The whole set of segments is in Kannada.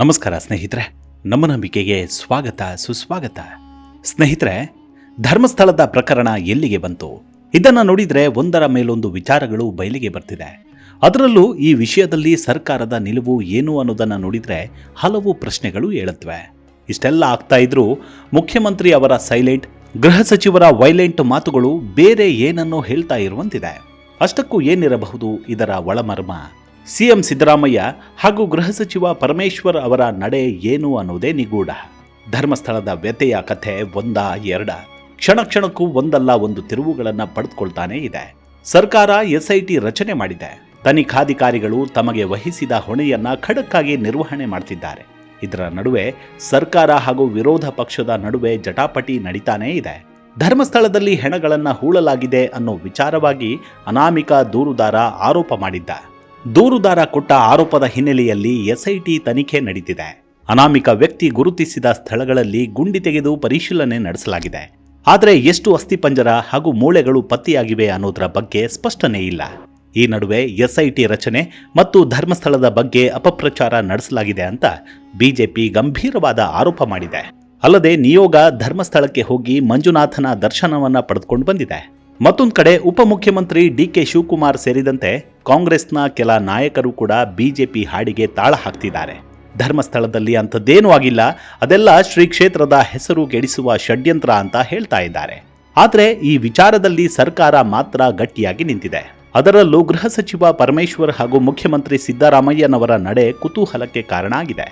ನಮಸ್ಕಾರ ಸ್ನೇಹಿತರೆ, ನಮ್ಮ ನಂಬಿಕೆಗೆ ಸ್ವಾಗತ, ಸುಸ್ವಾಗತ. ಸ್ನೇಹಿತರೆ, ಧರ್ಮಸ್ಥಳದ ಪ್ರಕರಣ ಎಲ್ಲಿಗೆ ಬಂತು? ಇದನ್ನು ನೋಡಿದರೆ ಒಂದರ ಮೇಲೊಂದು ವಿಚಾರಗಳು ಬಯಲಿಗೆ ಬರ್ತಿದೆ. ಅದರಲ್ಲೂ ಈ ವಿಷಯದಲ್ಲಿ ಸರ್ಕಾರದ ನಿಲುವು ಏನು ಅನ್ನೋದನ್ನು ನೋಡಿದರೆ ಹಲವು ಪ್ರಶ್ನೆಗಳು ಹೇಳುತ್ತವೆ ಇಷ್ಟೆಲ್ಲ ಆಗ್ತಾ ಇದ್ರೂ ಮುಖ್ಯಮಂತ್ರಿ ಅವರ ಸೈಲೆಂಟ್, ಗೃಹ ಸಚಿವರ ವೈಲೆಂಟ್ ಮಾತುಗಳು ಬೇರೆ ಏನನ್ನೋ ಹೇಳ್ತಾ ಇರುವಂತಿದೆ. ಅಷ್ಟಕ್ಕೂ ಏನಿರಬಹುದು ಇದರ ಒಳಮರ್ಮ? ಸಿಎಂ ಸಿದ್ದರಾಮಯ್ಯ ಹಾಗೂ ಗೃಹ ಸಚಿವ ಪರಮೇಶ್ವರ್ ಅವರ ನಡೆ ಏನು ಅನ್ನೋದೇ ನಿಗೂಢ. ಧರ್ಮಸ್ಥಳದ ವ್ಯತೆಯ ಕಥೆ ಒಂದ ಎರಡ. ಕ್ಷಣ ಕ್ಷಣಕ್ಕೂ ಒಂದಲ್ಲ ಒಂದು ತಿರುವುಗಳನ್ನು ಪಡೆದುಕೊಳ್ತಾನೇ ಇದೆ. ಸರ್ಕಾರ ಎಸ್ಐಟಿ ರಚನೆ ಮಾಡಿದೆ. ತನಿಖಾಧಿಕಾರಿಗಳು ತಮಗೆ ವಹಿಸಿದ ಹೊಣೆಯನ್ನ ಖಡಕ್ಕಾಗಿ ನಿರ್ವಹಣೆ ಮಾಡ್ತಿದ್ದಾರೆ. ಇದರ ನಡುವೆ ಸರ್ಕಾರ ಹಾಗೂ ವಿರೋಧ ಪಕ್ಷದ ನಡುವೆ ಜಟಾಪಟಿ ನಡೀತಾನೇ ಇದೆ. ಧರ್ಮಸ್ಥಳದಲ್ಲಿ ಹೆಣಗಳನ್ನು ಹೂಳಲಾಗಿದೆ ಅನ್ನೋ ವಿಚಾರವಾಗಿ ಅನಾಮಿಕ ದೂರುದಾರ ಆರೋಪ ಮಾಡಿದ್ದ. ದೂರುದಾರ ಕೊಟ್ಟ ಆರೋಪದ ಹಿನ್ನೆಲೆಯಲ್ಲಿ ಎಸ್ಐಟಿ ತನಿಖೆ ನಡೀತಿದೆ. ಅನಾಮಿಕ ವ್ಯಕ್ತಿ ಗುರುತಿಸಿದ ಸ್ಥಳಗಳಲ್ಲಿ ಗುಂಡಿ ತೆಗೆದು ಪರಿಶೀಲನೆ ನಡೆಸಲಾಗಿದೆ. ಆದರೆ ಎಷ್ಟು ಅಸ್ಥಿಪಂಜರ ಹಾಗೂ ಮೂಳೆಗಳು ಪತ್ತೆಯಾಗಿವೆ ಅನ್ನೋದರ ಬಗ್ಗೆ ಸ್ಪಷ್ಟನೆ ಇಲ್ಲ. ಈ ನಡುವೆ ಎಸ್ಐಟಿ ರಚನೆ ಮತ್ತು ಧರ್ಮಸ್ಥಳದ ಬಗ್ಗೆ ಅಪಪ್ರಚಾರ ನಡೆಸಲಾಗಿದೆ ಅಂತ ಬಿಜೆಪಿ ಗಂಭೀರವಾದ ಆರೋಪ ಮಾಡಿದೆ. ಅಲ್ಲದೆ ನಿಯೋಗ ಧರ್ಮಸ್ಥಳಕ್ಕೆ ಹೋಗಿ ಮಂಜುನಾಥನ ದರ್ಶನವನ್ನ ಪಡೆದುಕೊಂಡು ಬಂದಿದೆ. ಮತ್ತೊಂದು ಕಡೆ ಉಪಮುಖ್ಯಮಂತ್ರಿ ಡಿ ಕೆ ಶಿವಕುಮಾರ್ ಸೇರಿದಂತೆ ಕಾಂಗ್ರೆಸ್ನ ಕೆಲ ನಾಯಕರು ಕೂಡ ಬಿಜೆಪಿ ಹಾಡಿಗೆ ತಾಳ ಹಾಕ್ತಿದ್ದಾರೆ. ಧರ್ಮಸ್ಥಳದಲ್ಲಿ ಅಂಥದ್ದೇನೂ ಆಗಿಲ್ಲ, ಅದೆಲ್ಲ ಶ್ರೀ ಕ್ಷೇತ್ರದ ಹೆಸರು ಗೆಡಿಸುವ ಷಡ್ಯಂತ್ರ ಅಂತ ಹೇಳ್ತಾ ಇದ್ದಾರೆ. ಆದರೆ ಈ ವಿಚಾರದಲ್ಲಿ ಸರ್ಕಾರ ಮಾತ್ರ ಗಟ್ಟಿಯಾಗಿ ನಿಂತಿದೆ. ಅದರಲ್ಲೂ ಗೃಹ ಸಚಿವ ಪರಮೇಶ್ವರ್ ಹಾಗೂ ಮುಖ್ಯಮಂತ್ರಿ ಸಿದ್ದರಾಮಯ್ಯನವರ ನಡೆ ಕುತೂಹಲಕ್ಕೆ ಕಾರಣ ಆಗಿದೆ.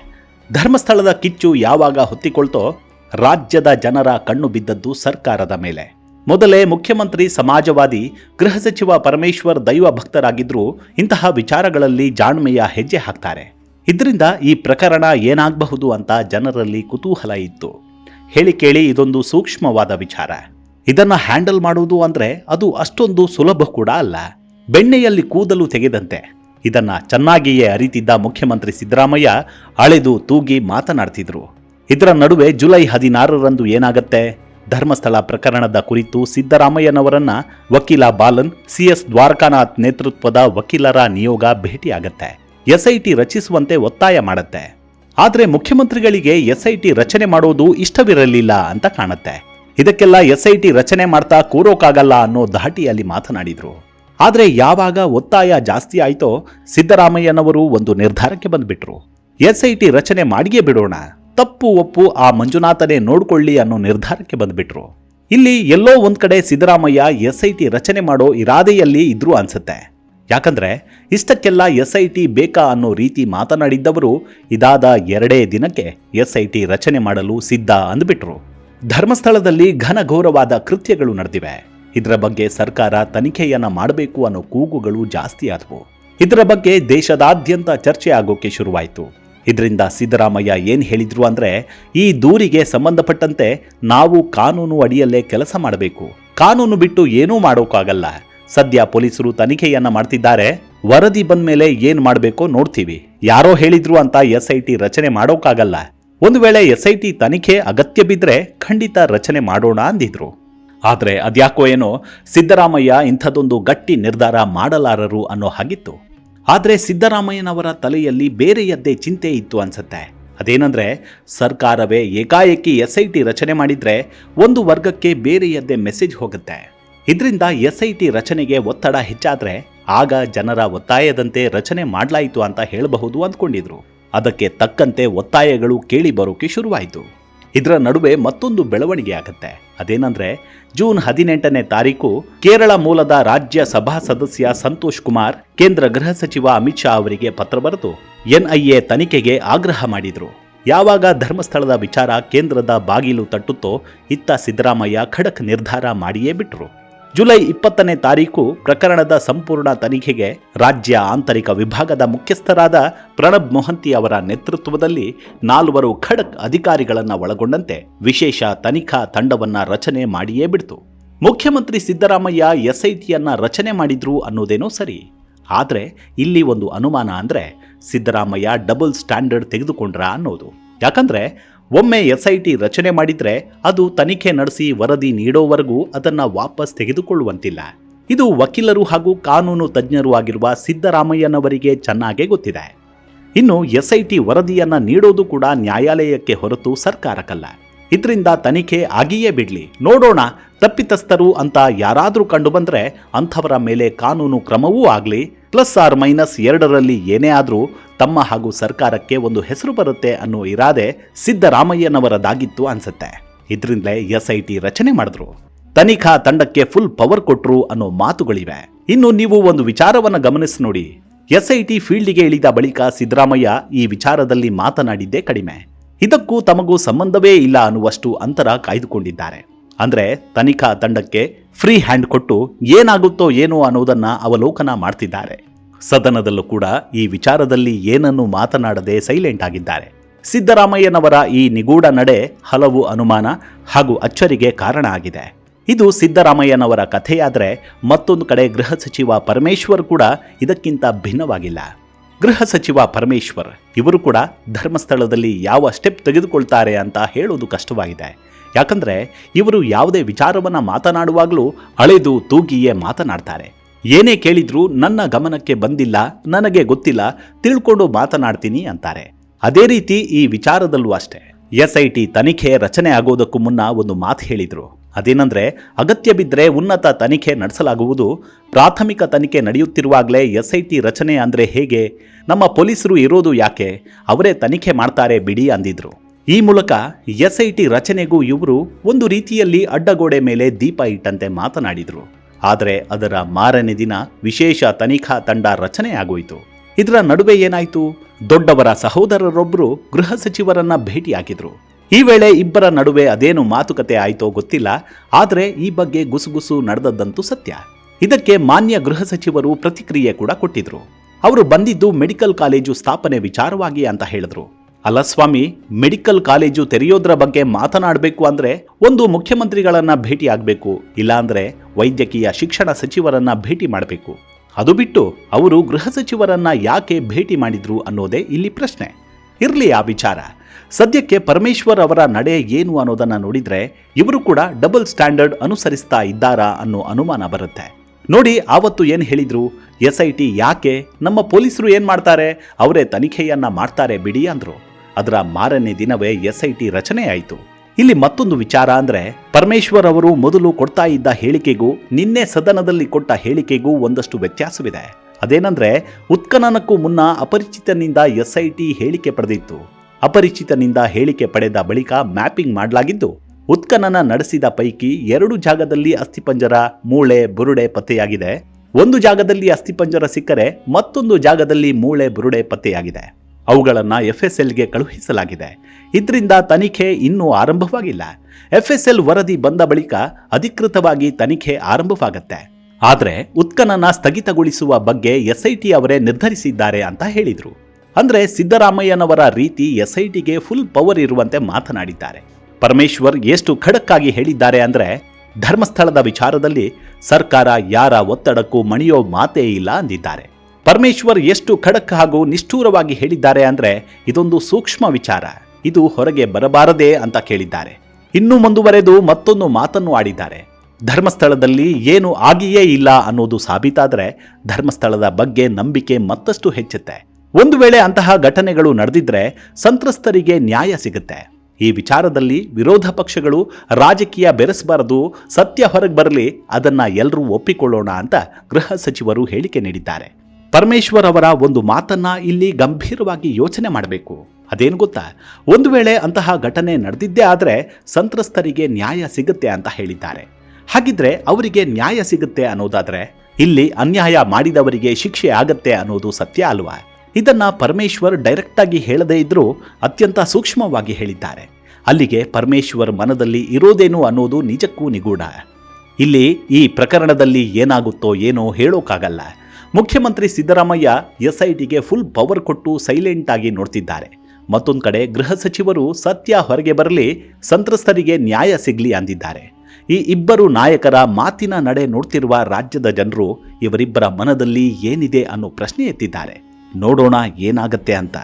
ಧರ್ಮಸ್ಥಳದ ಕಿಚ್ಚು ಯಾವಾಗ ಹೊತ್ತಿಕೊಳ್ತೋ ರಾಜ್ಯದ ಜನರ ಕಣ್ಣು ಬಿದ್ದದ್ದು ಸರ್ಕಾರದ ಮೇಲೆ. ಮೊದಲೇ ಮುಖ್ಯಮಂತ್ರಿ ಸಮಾಜವಾದಿ, ಗೃಹ ಸಚಿವ ಪರಮೇಶ್ವರ್ ದೈವ ಭಕ್ತರಾಗಿದ್ದರೂ ಇಂತಹ ವಿಚಾರಗಳಲ್ಲಿ ಜಾಣ್ಮೆಯ ಹೆಜ್ಜೆ ಹಾಕ್ತಾರೆ. ಇದರಿಂದ ಈ ಪ್ರಕರಣ ಏನಾಗಬಹುದು ಅಂತ ಜನರಲ್ಲಿ ಕುತೂಹಲ ಇತ್ತು. ಹೇಳಿ ಕೇಳಿ ಇದೊಂದು ಸೂಕ್ಷ್ಮವಾದ ವಿಚಾರ. ಇದನ್ನ ಹ್ಯಾಂಡಲ್ ಮಾಡುವುದು ಅಂದ್ರೆ ಅದು ಅಷ್ಟೊಂದು ಸುಲಭ ಕೂಡ ಅಲ್ಲ. ಬೆಣ್ಣೆಯಲ್ಲಿ ಕೂದಲು ತೆಗೆದಂತೆ. ಇದನ್ನ ಚೆನ್ನಾಗಿಯೇ ಅರಿತಿದ್ದ ಮುಖ್ಯಮಂತ್ರಿ ಸಿದ್ದರಾಮಯ್ಯ ಅಳೆದು ತೂಗಿ ಮಾತನಾಡ್ತಿದ್ರು. ಇದರ ನಡುವೆ ಜುಲೈ ಹದಿನಾರರಂದು ಏನಾಗತ್ತೆ? ಧರ್ಮಸ್ಥಳ ಪ್ರಕರಣದ ಕುರಿತು ಸಿದ್ದರಾಮಯ್ಯನವರನ್ನ ವಕೀಲ ಬಾಲನ್ ಸಿಎಸ್ ದ್ವಾರಕಾನಾಥ್ ನೇತೃತ್ವದ ವಕೀಲರ ನಿಯೋಗ ಭೇಟಿಯಾಗತ್ತೆ. ಎಸ್ಐಟಿ ರಚಿಸುವಂತೆ ಒತ್ತಾಯ ಮಾಡತ್ತೆ. ಆದರೆ ಮುಖ್ಯಮಂತ್ರಿಗಳಿಗೆ ಎಸ್ಐಟಿ ರಚನೆ ಮಾಡೋದು ಇಷ್ಟವಿರಲಿಲ್ಲ ಅಂತ ಕಾಣತ್ತೆ. ಇದಕ್ಕೆಲ್ಲ ಎಸ್ಐಟಿ ರಚನೆ ಮಾಡ್ತಾ ಕೂರೋಕಾಗಲ್ಲ ಅನ್ನೋ ಧಾಟಿಯಲ್ಲಿ ಮಾತನಾಡಿದ್ರು. ಆದರೆ ಯಾವಾಗ ಒತ್ತಾಯ ಜಾಸ್ತಿ ಆಯ್ತೋ ಸಿದ್ದರಾಮಯ್ಯನವರು ಒಂದು ನಿರ್ಧಾರಕ್ಕೆ ಬಂದ್ಬಿಟ್ರು. ಎಸ್ಐಟಿ ರಚನೆ ಮಾಡಿಯೇ ಬಿಡೋಣ. ತಪ್ಪು ಒಪ್ಪು ಆ ಮಂಜುನಾಥನೇ ನೋಡಿಕೊಳ್ಳಿ ಅನ್ನೋ ನಿರ್ಧಾರಕ್ಕೆ ಬಂದ್ಬಿಟ್ರು. ಇಲ್ಲಿ ಎಲ್ಲೋ ಒಂದ್ ಕಡೆ ಸಿದ್ದರಾಮಯ್ಯ ಎಸ್ಐಟಿ ರಚನೆ ಮಾಡೋ ಇರಾದೆಯಲ್ಲಿ ಇದ್ರೂ ಅನ್ಸುತ್ತೆ. ಯಾಕಂದ್ರೆ ಇಷ್ಟಕ್ಕೆಲ್ಲ ಎಸ್ಐಟಿ ಬೇಕಾ ಅನ್ನೋ ರೀತಿ ಮಾತನಾಡಿದ್ದವರು ಇದಾದ ಎರಡೇ ದಿನಕ್ಕೆ ಎಸ್ಐಟಿ ರಚನೆ ಮಾಡಲು ಸಿದ್ಧ ಅಂದ್ಬಿಟ್ರು. ಧರ್ಮಸ್ಥಳದಲ್ಲಿ ಘನಘೋರವಾದ ಕೃತ್ಯಗಳು ನಡೆದಿವೆ. ಇದರ ಬಗ್ಗೆ ಸರ್ಕಾರ ತನಿಖೆಯನ್ನ ಮಾಡಬೇಕು ಅನ್ನೋ ಕೂಗುಗಳು ಜಾಸ್ತಿ ಆದವು. ಇದರ ಬಗ್ಗೆ ದೇಶದಾದ್ಯಂತ ಚರ್ಚೆ ಆಗೋಕೆ ಶುರುವಾಯಿತು. ಇದರಿಂದ ಸಿದ್ದರಾಮಯ್ಯ ಏನು ಹೇಳಿದ್ರು ಅಂದರೆ, ಈ ದೂರಿಗೆ ಸಂಬಂಧಪಟ್ಟಂತೆ ನಾವು ಕಾನೂನು ಅಡಿಯಲ್ಲೇ ಕೆಲಸ ಮಾಡಬೇಕು. ಕಾನೂನು ಬಿಟ್ಟು ಏನೂ ಮಾಡೋಕ್ಕಾಗಲ್ಲ. ಸದ್ಯ ಪೊಲೀಸರು ತನಿಖೆಯನ್ನ ಮಾಡ್ತಿದ್ದಾರೆ. ವರದಿ ಬಂದ ಮೇಲೆ ಏನು ಮಾಡಬೇಕೋ ನೋಡ್ತೀವಿ. ಯಾರೋ ಹೇಳಿದ್ರು ಅಂತ ಎಸ್ಐಟಿ ರಚನೆ ಮಾಡೋಕ್ಕಾಗಲ್ಲ. ಒಂದು ವೇಳೆ ಎಸ್ಐಟಿ ತನಿಖೆ ಅಗತ್ಯ ಬಿದ್ರೆ ಖಂಡಿತ ರಚನೆ ಮಾಡೋಣ ಅಂದಿದ್ರು. ಆದರೆ ಅದ್ಯಾಕೋ ಏನೋ ಸಿದ್ದರಾಮಯ್ಯ ಇಂಥದೊಂದು ಗಟ್ಟಿ ನಿರ್ಧಾರ ಮಾಡಲಾರರು ಅನ್ನೋ ಹಾಗಿತ್ತು. ಆದ್ರೆ ಸಿದ್ದರಾಮಯ್ಯನವರ ತಲೆಯಲ್ಲಿ ಬೇರೆಯದ್ದೇ ಚಿಂತೆ ಇತ್ತು ಅನ್ಸುತ್ತೆ. ಅದೇನಂದ್ರೆ, ಸರ್ಕಾರವೇ ಏಕಾಏಕಿ ಎಸ್ಐಟಿ ರಚನೆ ಮಾಡಿದ್ರೆ ಒಂದು ವರ್ಗಕ್ಕೆ ಬೇರೆಯದ್ದೇ ಮೆಸೇಜ್ ಹೋಗುತ್ತೆ. ಇದರಿಂದ ಎಸ್ಐಟಿ ರಚನೆಗೆ ಒತ್ತಡ ಹೆಚ್ಚಾದ್ರೆ ಆಗ ಜನರ ಒತ್ತಾಯದಂತೆ ರಚನೆ ಮಾಡಲಾಯಿತು ಅಂತ ಹೇಳಬಹುದು ಅಂದ್ಕೊಂಡಿದ್ರು. ಅದಕ್ಕೆ ತಕ್ಕಂತೆ ಒತ್ತಾಯಗಳು ಕೇಳಿ ಬರೋಕೆ ಶುರುವಾಯಿತು. ಇದರ ನಡುವೆ ಮತ್ತೊಂದು ಬೆಳವಣಿಗೆ ಆಗುತ್ತೆ. ಅದೇನಂದ್ರೆ, ಜೂನ್ ಹದಿನೆಂಟನೇ ತಾರೀಕು ಕೇರಳ ಮೂಲದ ರಾಜ್ಯ ಸಭಾ ಸದಸ್ಯ ಸಂತೋಷ್ ಕುಮಾರ್, ಕೇಂದ್ರ ಗೃಹ ಸಚಿವ ಅಮಿತ್ ಶಾ ಅವರಿಗೆ ಪತ್ರ ಬರೆದು ಎನ್ಐಎ ತನಿಖೆಗೆ ಆಗ್ರಹ ಮಾಡಿದ್ರು. ಯಾವಾಗ ಧರ್ಮಸ್ಥಳದ ವಿಚಾರ ಕೇಂದ್ರದ ಬಾಗಿಲು ತಟ್ಟುತ್ತೋ, ಇತ್ತ ಸಿದ್ದರಾಮಯ್ಯ ಖಡಕ್ ನಿರ್ಧಾರ ಮಾಡಿಯೇ ಬಿಟ್ರು. ಜುಲೈ ಇಪ್ಪತ್ತನೇ ತಾರೀಕು ಪ್ರಕರಣದ ಸಂಪೂರ್ಣ ತನಿಖೆಗೆ ರಾಜ್ಯ ಆಂತರಿಕ ವಿಭಾಗದ ಮುಖ್ಯಸ್ಥರಾದ ಪ್ರಣಬ್ ಮೊಹಂತಿ ಅವರ ನೇತೃತ್ವದಲ್ಲಿ ನಾಲ್ವರು ಖಡಕ್ ಅಧಿಕಾರಿಗಳನ್ನು ಒಳಗೊಂಡಂತೆ ವಿಶೇಷ ತನಿಖಾ ತಂಡವನ್ನು ರಚನೆ ಮಾಡಿಯೇ ಬಿಡ್ತು. ಮುಖ್ಯಮಂತ್ರಿ ಸಿದ್ದರಾಮಯ್ಯ ಎಸ್ಐಟಿಯನ್ನು ರಚನೆ ಮಾಡಿದ್ರು ಅನ್ನೋದೇನೋ ಸರಿ. ಆದರೆ ಇಲ್ಲಿ ಒಂದು ಅನುಮಾನ ಅಂದ್ರೆ ಸಿದ್ದರಾಮಯ್ಯ ಡಬಲ್ ಸ್ಟ್ಯಾಂಡರ್ಡ್ ತೆಗೆದುಕೊಂಡ್ರ ಅನ್ನೋದು. ಯಾಕಂದ್ರೆ ಒಮ್ಮೆ ಎಸ್ಐಟಿ ರಚನೆ ಮಾಡಿದರೆ ಅದು ತನಿಖೆ ನಡೆಸಿ ವರದಿ ನೀಡೋವರೆಗೂ ಅದನ್ನು ವಾಪಸ್ ತೆಗೆದುಕೊಳ್ಳುವಂತಿಲ್ಲ. ಇದು ವಕೀಲರು ಹಾಗೂ ಕಾನೂನು ತಜ್ಞರು ಆಗಿರುವ ಸಿದ್ದರಾಮಯ್ಯನವರಿಗೆ ಚೆನ್ನಾಗೇ ಗೊತ್ತಿದೆ. ಇನ್ನು ಎಸ್ಐಟಿ ವರದಿಯನ್ನು ನೀಡೋದು ಕೂಡ ನ್ಯಾಯಾಲಯಕ್ಕೆ ಹೊರತು ಸರ್ಕಾರಕ್ಕಲ್ಲ. ಇದರಿಂದ ತನಿಖೆ ಆಗಿಯೇ ಬಿಡ್ಲಿ. ನೋಡೋಣ, ತಪ್ಪಿತಸ್ಥರು ಅಂತ ಯಾರಾದರೂ ಕಂಡು ಬಂದ್ರೆ ಅಂಥವರ ಮೇಲೆ ಕಾನೂನು ಕ್ರಮವೂ ಆಗಲಿ. ಪ್ಲಸ್ ಆರ್ ಮೈನಸ್ ಎರಡರಲ್ಲಿ ಏನೇ ಆದರೂ ತಮ್ಮ ಹಾಗೂ ಸರ್ಕಾರಕ್ಕೆ ಒಂದು ಹೆಸರು ಬರುತ್ತೆ ಅನ್ನೋ ಇರಾದೆ ಸಿದ್ದರಾಮಯ್ಯನವರದಾಗಿತ್ತು ಅನ್ಸುತ್ತೆ. ಇದರಿಂದಲೇ ಎಸ್ ಐ ಟಿ ರಚನೆ ಮಾಡಿದ್ರು. ತನಿಖಾ ತಂಡಕ್ಕೆ ಫುಲ್ ಪವರ್ ಕೊಟ್ಟರು ಅನ್ನೋ ಮಾತುಗಳಿವೆ. ಇನ್ನು ನೀವು ಒಂದು ವಿಚಾರವನ್ನ ಗಮನಿಸಿ ನೋಡಿ. ಎಸ್ ಐ ಟಿ ಫೀಲ್ಡಿಗೆ ಇಳಿದ ಬಳಿಕ ಸಿದ್ದರಾಮಯ್ಯ ಈ ವಿಚಾರದಲ್ಲಿ ಮಾತನಾಡಿದ್ದೇ ಕಡಿಮೆ. ಇದಕ್ಕೂ ತಮಗೂ ಸಂಬಂಧವೇ ಇಲ್ಲ ಅನ್ನುವಷ್ಟು ಅಂತರ ಕಾಯ್ದುಕೊಂಡಿದ್ದಾರೆ. ಅಂದರೆ ತನಿಖಾ ತಂಡಕ್ಕೆ ಫ್ರೀ ಹ್ಯಾಂಡ್ ಕೊಟ್ಟು ಏನಾಗುತ್ತೋ ಏನೋ ಅನ್ನೋದನ್ನು ಅವಲೋಕನ ಮಾಡ್ತಿದ್ದಾರೆ. ಸದನದಲ್ಲೂ ಕೂಡ ಈ ವಿಚಾರದಲ್ಲಿ ಏನನ್ನು ಮಾತನಾಡದೆ ಸೈಲೆಂಟ್ ಆಗಿದ್ದಾರೆ. ಸಿದ್ದರಾಮಯ್ಯನವರ ಈ ನಿಗೂಢ ನಡೆ ಹಲವು ಅನುಮಾನ ಹಾಗೂ ಅಚ್ಚರಿಗೆ ಕಾರಣ ಆಗಿದೆ. ಇದು ಸಿದ್ದರಾಮಯ್ಯನವರ ಕಥೆಯಾದರೆ ಮತ್ತೊಂದು ಕಡೆ ಗೃಹ ಸಚಿವ ಪರಮೇಶ್ವರ್ ಕೂಡ ಇದಕ್ಕಿಂತ ಭಿನ್ನವಾಗಿಲ್ಲ. ಗೃಹ ಸಚಿವ ಪರಮೇಶ್ವರ್, ಇವರು ಕೂಡ ಧರ್ಮಸ್ಥಳದಲ್ಲಿ ಯಾವ ಸ್ಟೆಪ್ ತೆಗೆದುಕೊಳ್ತಾರೆ ಅಂತ ಹೇಳೋದು ಕಷ್ಟವಾಗಿದೆ. ಯಾಕಂದ್ರೆ ಇವರು ಯಾವುದೇ ವಿಚಾರವನ್ನ ಮಾತನಾಡುವಾಗಲೂ ಅಳೆದು ತೂಗಿಯೇ ಮಾತನಾಡ್ತಾರೆ. ಏನೇ ಕೇಳಿದ್ರೂ ನನ್ನ ಗಮನಕ್ಕೆ ಬಂದಿಲ್ಲ, ನನಗೆ ಗೊತ್ತಿಲ್ಲ, ತಿಳ್ಕೊಂಡು ಮಾತನಾಡ್ತೀನಿ ಅಂತಾರೆ. ಅದೇ ರೀತಿ ಈ ವಿಚಾರದಲ್ಲೂ ಅಷ್ಟೇ. ಎಸ್ ಐ ಟಿ ತನಿಖೆ ರಚನೆ ಆಗೋದಕ್ಕೂ ಮುನ್ನ ಒಂದು ಮಾತು ಹೇಳಿದ್ರು. ಅದೇನಂದ್ರೆ, ಅಗತ್ಯ ಬಿದ್ದರೆ ಉನ್ನತ ತನಿಖೆ ನಡೆಸಲಾಗುವುದು. ಪ್ರಾಥಮಿಕ ತನಿಖೆ ನಡೆಯುತ್ತಿರುವಾಗಲೇ ಎಸ್ ಐ ಟಿ ರಚನೆ ಅಂದ್ರೆ ಹೇಗೆ? ನಮ್ಮ ಪೊಲೀಸರು ಇರೋದು ಯಾಕೆ? ಅವರೇ ತನಿಖೆ ಮಾಡ್ತಾರೆ ಬಿಡಿ ಅಂದಿದ್ರು. ಈ ಮೂಲಕ ಎಸ್ ಐ ಟಿ ರಚನೆಗೂ ಇವರು ಒಂದು ರೀತಿಯಲ್ಲಿ ಅಡ್ಡಗೋಡೆ ಮೇಲೆ ದೀಪ ಇಟ್ಟಂತೆ ಮಾತನಾಡಿದ್ರು. ಆದರೆ ಅದರ ಮಾರನೇ ದಿನ ವಿಶೇಷ ತನಿಖಾ ತಂಡ ರಚನೆ ಆಗೋಯಿತು. ಇದರ ನಡುವೆ ಏನಾಯಿತು? ದೊಡ್ಡವರ ಸಹೋದರರೊಬ್ಬರು ಗೃಹ ಸಚಿವರನ್ನ ಭೇಟಿಯಾಗಿದ್ರು. ಈ ವೇಳೆ ಇಬ್ಬರ ನಡುವೆ ಅದೇನು ಮಾತುಕತೆ ಆಯಿತೋ ಗೊತ್ತಿಲ್ಲ, ಆದರೆ ಈ ಬಗ್ಗೆ ಗುಸುಗುಸು ನಡೆದದ್ದಂತೂ ಸತ್ಯ. ಇದಕ್ಕೆ ಮಾನ್ಯ ಗೃಹ ಸಚಿವರು ಪ್ರತಿಕ್ರಿಯೆ ಕೂಡ ಕೊಟ್ಟಿದ್ರು. ಅವರು ಬಂದಿದ್ದು ಮೆಡಿಕಲ್ ಕಾಲೇಜು ಸ್ಥಾಪನೆ ವಿಚಾರವಾಗಿ ಅಂತ ಹೇಳಿದ್ರು. ಅಲ್ಲ ಸ್ವಾಮಿ, ಮೆಡಿಕಲ್ ಕಾಲೇಜು ತೆರೆಯೋದ್ರ ಬಗ್ಗೆ ಮಾತನಾಡಬೇಕು ಅಂದ್ರೆ ಒಂದು ಮುಖ್ಯಮಂತ್ರಿಗಳನ್ನ ಭೇಟಿ ಆಗಬೇಕು ಇಲ್ಲಾಂದ್ರೆ ವೈದ್ಯಕೀಯ ಶಿಕ್ಷಣ ಸಚಿವರನ್ನ ಭೇಟಿ ಮಾಡಬೇಕು. ಅದು ಬಿಟ್ಟು ಅವರು ಗೃಹ ಸಚಿವರನ್ನ ಯಾಕೆ ಭೇಟಿ ಮಾಡಿದ್ರು ಅನ್ನೋದೇ ಇಲ್ಲಿ ಪ್ರಶ್ನೆ. ಇರಲಿ ಆ ವಿಚಾರ. ಸದ್ಯಕ್ಕೆ ಪರಮೇಶ್ವರ್ ಅವರ ನಡೆ ಏನು ಅನ್ನೋದನ್ನ ನೋಡಿದ್ರೆ ಇವರು ಕೂಡ ಡಬಲ್ ಸ್ಟ್ಯಾಂಡರ್ಡ್ ಅನುಸರಿಸ್ತಾ ಇದ್ದಾರಾ ಅನ್ನೋ ಅನುಮಾನ ಬರುತ್ತೆ. ನೋಡಿ ಆವತ್ತು ಏನು ಹೇಳಿದ್ರು? ಎಸ್ ಐ ಟಿ ಯಾಕೆ? ನಮ್ಮ ಪೊಲೀಸರು ಏನು ಮಾಡ್ತಾರೆ? ಅವರೇ ತನಿಖೆಯನ್ನ ಮಾಡ್ತಾರೆ ಬಿಡಿ ಅಂದ್ರು. ಅದರ ಮಾರನೇ ದಿನವೇ ಎಸ್ ಐ ಟಿ ರಚನೆ ಆಯಿತು. ಇಲ್ಲಿ ಮತ್ತೊಂದು ವಿಚಾರ ಅಂದ್ರೆ ಪರಮೇಶ್ವರ್ ಅವರು ಮೊದಲು ಕೊಡ್ತಾ ಇದ್ದ ಹೇಳಿಕೆಗೂ ನಿನ್ನೆ ಸದನದಲ್ಲಿ ಕೊಟ್ಟ ಹೇಳಿಕೆಗೂ ಒಂದಷ್ಟು ವ್ಯತ್ಯಾಸವಿದೆ. ಅದೇನಂದ್ರೆ, ಉತ್ಖನನಕ್ಕೂ ಮುನ್ನ ಅಪರಿಚಿತನಿಂದ ಎಸ್ ಐ ಟಿ ಹೇಳಿಕೆ ಪಡೆದಿತ್ತು. ಅಪರಿಚಿತನಿಂದ ಹೇಳಿಕೆ ಪಡೆದ ಬಳಿಕ ಮ್ಯಾಪಿಂಗ್ ಮಾಡಲಾಗಿದ್ದು ಉತ್ಖನನ ನಡೆಸಿದ ಪೈಕಿ ಎರಡು ಜಾಗದಲ್ಲಿ ಅಸ್ಥಿಪಂಜರ, ಮೂಳೆ, ಬುರುಡೆ ಪತ್ತೆಯಾಗಿದೆ. ಒಂದು ಜಾಗದಲ್ಲಿ ಅಸ್ಥಿಪಂಜರ ಸಿಕ್ಕರೆ ಮತ್ತೊಂದು ಜಾಗದಲ್ಲಿ ಮೂಳೆ, ಬುರುಡೆ ಪತ್ತೆಯಾಗಿದೆ. ಅವುಗಳನ್ನ ಎಫ್ಎಸ್ಎಲ್ಗೆ ಕಳುಹಿಸಲಾಗಿದೆ. ಇದರಿಂದ ತನಿಖೆ ಇನ್ನೂ ಆರಂಭವಾಗಿಲ್ಲ. ಎಫ್ಎಸ್ಎಲ್ ವರದಿ ಬಂದ ಬಳಿಕ ಅಧಿಕೃತವಾಗಿ ತನಿಖೆ ಆರಂಭವಾಗತ್ತೆ. ಆದರೆ ಉತ್ಖನನ ಸ್ಥಗಿತಗೊಳಿಸುವ ಬಗ್ಗೆ ಎಸ್ಐಟಿ ಅವರೇ ನಿರ್ಧರಿಸಿದ್ದಾರೆ ಅಂತ ಹೇಳಿದ್ರು. ಅಂದ್ರೆ ಸಿದ್ದರಾಮಯ್ಯನವರ ರೀತಿ ಎಸ್ಐಟಿಗೆ ಫುಲ್ ಪವರ್ ಇರುವಂತೆ ಮಾತನಾಡಿದ್ದಾರೆ. ಪರಮೇಶ್ವರ್ ಎಷ್ಟು ಖಡಕ್ಕಾಗಿ ಹೇಳಿದ್ದಾರೆ ಅಂದ್ರೆ, ಧರ್ಮಸ್ಥಳದ ವಿಚಾರದಲ್ಲಿ ಸರ್ಕಾರ ಯಾರ ಒತ್ತಡಕ್ಕೂ ಮಣಿಯೋ ಮಾತೇ ಇಲ್ಲ ಅಂದಿದ್ದಾರೆ. ಪರಮೇಶ್ವರ್ ಎಷ್ಟು ಖಡಕ್ ಹಾಗೂ ನಿಷ್ಠೂರವಾಗಿ ಹೇಳಿದ್ದಾರೆ ಅಂದ್ರೆ, ಇದೊಂದು ಸೂಕ್ಷ್ಮ ವಿಚಾರ. ಇದು ಹೊರಗೆ ಬರಬಾರದೇ ಅಂತ ಕೇಳಿದ್ದಾರೆ. ಇನ್ನೂ ಮುಂದುವರೆದು ಮತ್ತೊಂದು ಮಾತನ್ನು ಆಡಿದ್ದಾರೆ. ಧರ್ಮಸ್ಥಳದಲ್ಲಿ ಏನು ಆಗಿಯೇ ಇಲ್ಲ ಅನ್ನೋದು ಸಾಬೀತಾದರೆ, ಧರ್ಮಸ್ಥಳದ ಬಗ್ಗೆ ನಂಬಿಕೆ ಮತ್ತಷ್ಟು ಹೆಚ್ಚುತ್ತೆ. ಒಂದು ವೇಳೆ ಅಂತಹ ಘಟನೆಗಳು ನಡೆದಿದ್ರೆ ಸಂತ್ರಸ್ತರಿಗೆ ನ್ಯಾಯ ಸಿಗುತ್ತೆ. ಈ ವಿಚಾರದಲ್ಲಿ ವಿರೋಧ ಪಕ್ಷಗಳು ರಾಜಕೀಯ ಬೆರೆಸಬಾರದು, ಸತ್ಯ ಹೊರಗೆ ಬರಲಿ, ಅದನ್ನ ಎಲ್ಲರೂ ಒಪ್ಪಿಕೊಳ್ಳೋಣ ಅಂತ ಗೃಹ ಸಚಿವರು ಹೇಳಿಕೆ ನೀಡಿದ್ದಾರೆ. ಪರಮೇಶ್ವರ್ ಅವರ ಒಂದು ಮಾತನ್ನ ಇಲ್ಲಿ ಗಂಭೀರವಾಗಿ ಯೋಚನೆ ಮಾಡಬೇಕು. ಅದೇನು ಗೊತ್ತಾ? ಒಂದು ವೇಳೆ ಅಂತಹ ಘಟನೆ ನಡೆದಿದ್ದೇ ಆದರೆ ಸಂತ್ರಸ್ತರಿಗೆ ನ್ಯಾಯ ಸಿಗುತ್ತೆ ಅಂತ ಹೇಳಿದ್ದಾರೆ. ಹಾಗಿದ್ರೆ ಅವರಿಗೆ ನ್ಯಾಯ ಸಿಗುತ್ತೆ ಅನ್ನೋದಾದ್ರೆ, ಇಲ್ಲಿ ಅನ್ಯಾಯ ಮಾಡಿದವರಿಗೆ ಶಿಕ್ಷೆ ಆಗತ್ತೆ ಅನ್ನೋದು ಸತ್ಯ ಅಲ್ವಾ? ಇದನ್ನ ಪರಮೇಶ್ವರ್ ಡೈರೆಕ್ಟ್ ಆಗಿ ಹೇಳದೇ ಇದ್ರೂ ಅತ್ಯಂತ ಸೂಕ್ಷ್ಮವಾಗಿ ಹೇಳಿದ್ದಾರೆ. ಅಲ್ಲಿಗೆ ಪರಮೇಶ್ವರ್ ಮನದಲ್ಲಿ ಇರೋದೇನು ಅನ್ನೋದು ನಿಜಕ್ಕೂ ನಿಗೂಢ. ಇಲ್ಲಿ ಈ ಪ್ರಕರಣದಲ್ಲಿ ಏನಾಗುತ್ತೋ ಏನೋ ಹೇಳೋಕ್ಕಾಗಲ್ಲ ಮುಖ್ಯಮಂತ್ರಿ ಸಿದ್ದರಾಮಯ್ಯ ಎಸ್ಐಟಿಗೆ ಫುಲ್ ಪವರ್ ಕೊಟ್ಟು ಸೈಲೆಂಟ್ ಆಗಿ ನೋಡ್ತಿದ್ದಾರೆ. ಮತ್ತೊಂದು ಕಡೆ ಗೃಹ ಸಚಿವರು ಸತ್ಯ ಹೊರಗೆ ಬರಲಿ, ಸಂತ್ರಸ್ತರಿಗೆ ನ್ಯಾಯ ಸಿಗಲಿ ಅಂದಿದ್ದಾರೆ. ಈ ಇಬ್ಬರು ನಾಯಕರ ಮಾತಿನ ನಡೆ ನೋಡ್ತಿರುವ ರಾಜ್ಯದ ಜನರು ಇವರಿಬ್ಬರ ಮನದಲ್ಲಿ ಏನಿದೆ ಅನ್ನೋ ಪ್ರಶ್ನೆ ಎತ್ತಿದ್ದಾರೆ. ನೋಡೋಣ ಏನಾಗತ್ತೆ ಅಂತ.